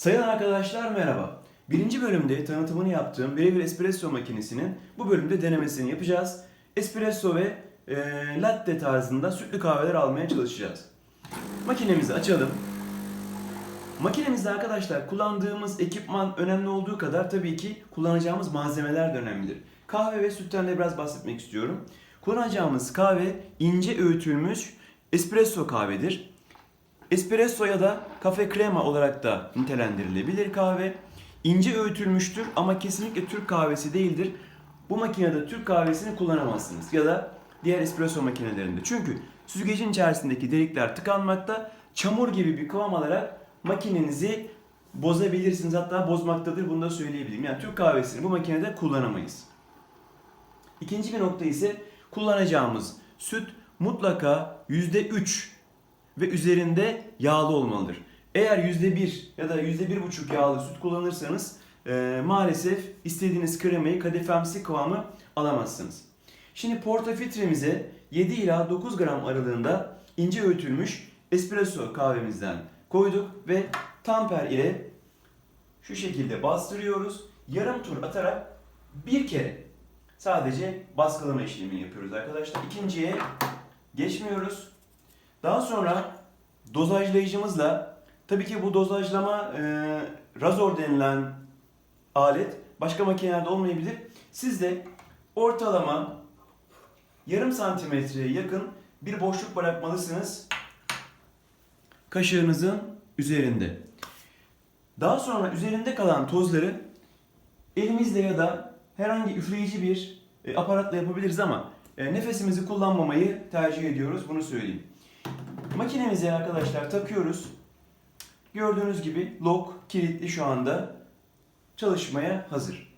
Sayın arkadaşlar merhaba. Birinci bölümde tanıtımını yaptığım birebir espresso makinesinin bu bölümde denemesini yapacağız. Espresso ve e, latte tarzında sütlü kahveler almaya çalışacağız. Makinemizi açalım. Makinemizde arkadaşlar kullandığımız ekipman önemli olduğu kadar tabii ki kullanacağımız malzemeler de önemlidir. Kahve ve sütten de biraz bahsetmek istiyorum. Kullanacağımız kahve ince öğütülmüş espresso kahvedir. Espresso ya da kafe krema olarak da nitelendirilebilir kahve. İnce öğütülmüştür ama kesinlikle Türk kahvesi değildir. Bu makinede Türk kahvesini kullanamazsınız ya da diğer espresso makinelerinde. Çünkü süzgecin içerisindeki delikler tıkanmakta, çamur gibi bir kıvam alarak makinenizi bozabilirsiniz. Hatta bozmaktadır bunu da söyleyebilirim. Yani Türk kahvesini bu makinede kullanamayız. İkinci bir nokta ise kullanacağımız süt mutlaka %3 ve üzerinde yağlı olmalıdır. Eğer %1 ya da %1,5 yağlı süt kullanırsanız e, maalesef istediğiniz kremayı kadifemsi kıvamı alamazsınız. Şimdi portafiltremize 7 ila 9 gram aralığında ince öğütülmüş espresso kahvemizden koyduk ve tamper ile şu şekilde bastırıyoruz. Yarım tur atarak bir kere sadece baskılama işlemini yapıyoruz arkadaşlar. İkinciye geçmiyoruz. Daha sonra dozajlayıcımızla tabii ki bu dozajlama e, razor denilen alet başka makinelerde olmayabilir. Siz de ortalama yarım santimetreye yakın bir boşluk bırakmalısınız kaşığınızın üzerinde. Daha sonra üzerinde kalan tozları elimizle ya da herhangi üfleyici bir e, aparatla yapabiliriz ama e, nefesimizi kullanmamayı tercih ediyoruz. Bunu söyleyeyim. Makinemize arkadaşlar takıyoruz. Gördüğünüz gibi lock kilitli şu anda çalışmaya hazır.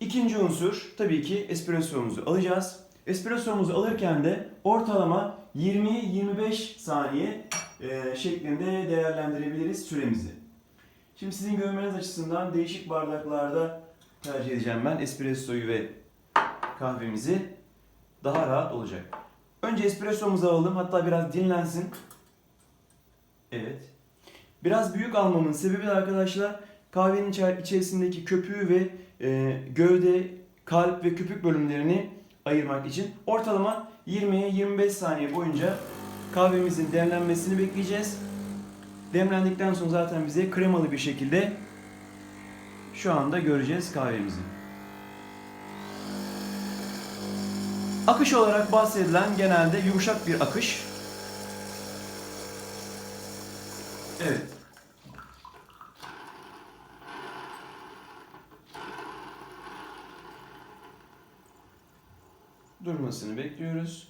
İkinci unsur tabii ki espressomuzu alacağız. Espressomuzu alırken de ortalama 20-25 saniye e, şeklinde değerlendirebiliriz süremizi. Şimdi sizin görmeniz açısından değişik bardaklarda tercih edeceğim ben espressoyu ve kahvemizi daha rahat olacak. Önce espressomuzu alalım hatta biraz dinlensin. Evet. Biraz büyük almamın sebebi de arkadaşlar kahvenin içer- içerisindeki köpüğü ve e, gövde, kalp ve köpük bölümlerini ayırmak için ortalama 20'ye 25 saniye boyunca kahvemizin demlenmesini bekleyeceğiz. Demlendikten sonra zaten bize kremalı bir şekilde şu anda göreceğiz kahvemizi. Akış olarak bahsedilen genelde yumuşak bir akış. Evet. Durmasını bekliyoruz.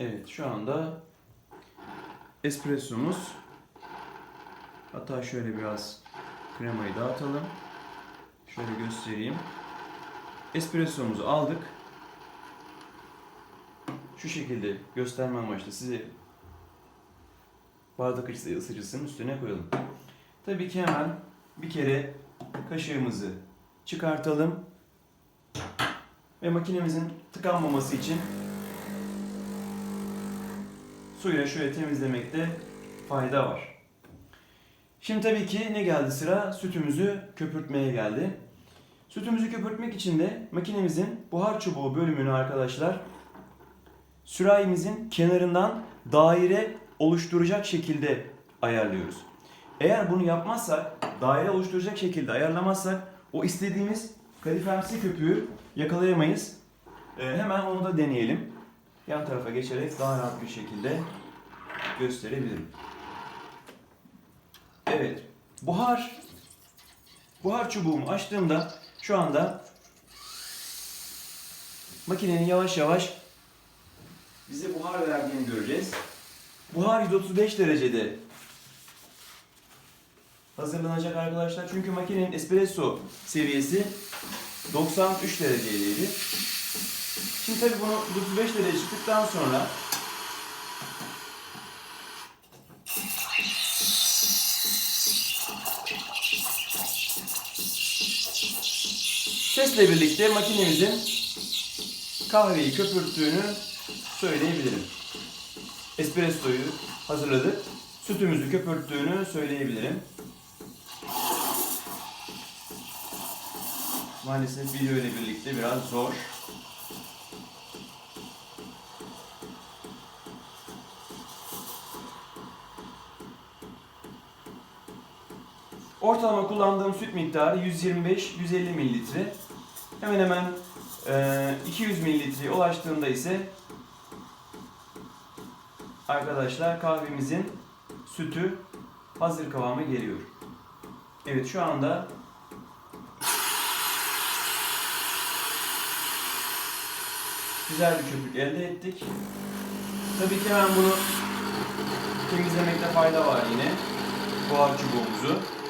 Evet şu anda espressomuz hatta şöyle biraz kremayı dağıtalım. Şöyle göstereyim. Espressomuzu aldık. Şu şekilde gösterme amaçlı size bardak açısı ısıtıcısının üstüne koyalım. Tabii ki hemen bir kere kaşığımızı çıkartalım. Ve makinemizin tıkanmaması için suyla şöyle temizlemekte fayda var. Şimdi tabii ki ne geldi sıra? Sütümüzü köpürtmeye geldi. Sütümüzü köpürtmek için de makinemizin buhar çubuğu bölümünü arkadaşlar sürahimizin kenarından daire oluşturacak şekilde ayarlıyoruz. Eğer bunu yapmazsak, daire oluşturacak şekilde ayarlamazsak o istediğimiz kalifemsi köpüğü yakalayamayız. Ee, hemen onu da deneyelim. Yan tarafa geçerek daha rahat bir şekilde gösterebilirim. Buhar buhar çubuğumu açtığımda şu anda makinenin yavaş yavaş bize buhar verdiğini göreceğiz. Buhar 135 derecede hazırlanacak arkadaşlar. Çünkü makinenin espresso seviyesi 93 dereceydi. Şimdi tabii bunu 35 derece çıktıktan sonra sesle birlikte makinemizin kahveyi köpürttüğünü söyleyebilirim. Espressoyu hazırladık. Sütümüzü köpürttüğünü söyleyebilirim. Maalesef video ile birlikte biraz zor. Ortalama kullandığım süt miktarı 125-150 mililitre. Hemen hemen e, 200 mililitreye ulaştığında ise arkadaşlar kahvemizin sütü hazır kıvama geliyor. Evet şu anda güzel bir köpük elde ettik. Tabii ki hemen bunu temizlemekte fayda var yine. Buhar çubuğumuzu.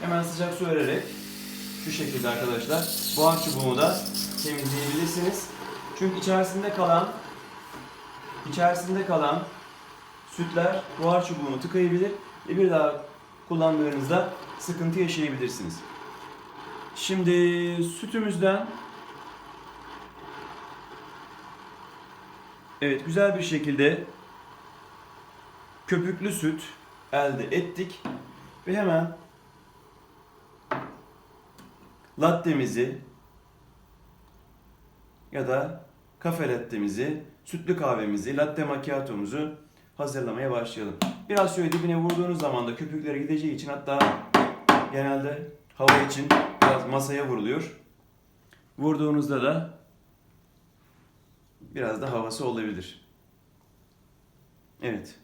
Hemen sıcak su vererek şu şekilde arkadaşlar buhar çubuğumu da temizleyebilirsiniz. Çünkü içerisinde kalan içerisinde kalan sütler buhar çubuğunu tıkayabilir ve bir daha kullandığınızda sıkıntı yaşayabilirsiniz. Şimdi sütümüzden Evet güzel bir şekilde köpüklü süt elde ettik ve hemen lattemizi ya da kafe lattemizi, sütlü kahvemizi, latte macchiato'muzu hazırlamaya başlayalım. Biraz şöyle dibine vurduğunuz zaman da köpükleri gideceği için hatta genelde hava için biraz masaya vuruluyor. Vurduğunuzda da biraz da havası olabilir. Evet.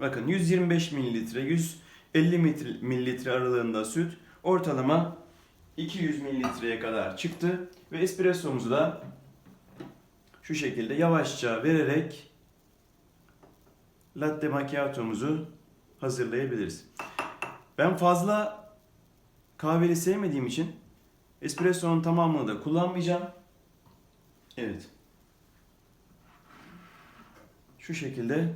Bakın 125 mililitre, 150 mililitre aralığında süt ortalama 200 mililitreye kadar çıktı ve espressomuzu da şu şekilde yavaşça vererek latte macchiato'muzu hazırlayabiliriz. Ben fazla kahveli sevmediğim için espresso'nun tamamını da kullanmayacağım. Evet. Şu şekilde.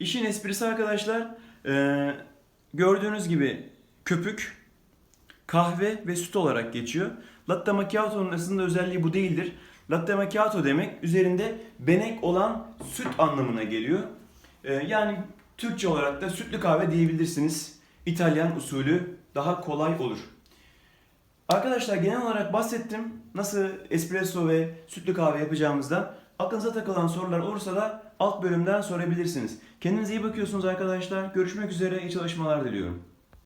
İşin esprisi arkadaşlar eee, gördüğünüz gibi köpük kahve ve süt olarak geçiyor. Latte macchiato'nun aslında özelliği bu değildir. Latte macchiato demek üzerinde benek olan süt anlamına geliyor. Ee, yani Türkçe olarak da sütlü kahve diyebilirsiniz. İtalyan usulü daha kolay olur. Arkadaşlar genel olarak bahsettim nasıl espresso ve sütlü kahve yapacağımızda. Aklınıza takılan sorular olursa da alt bölümden sorabilirsiniz. Kendinize iyi bakıyorsunuz arkadaşlar. Görüşmek üzere. İyi çalışmalar diliyorum.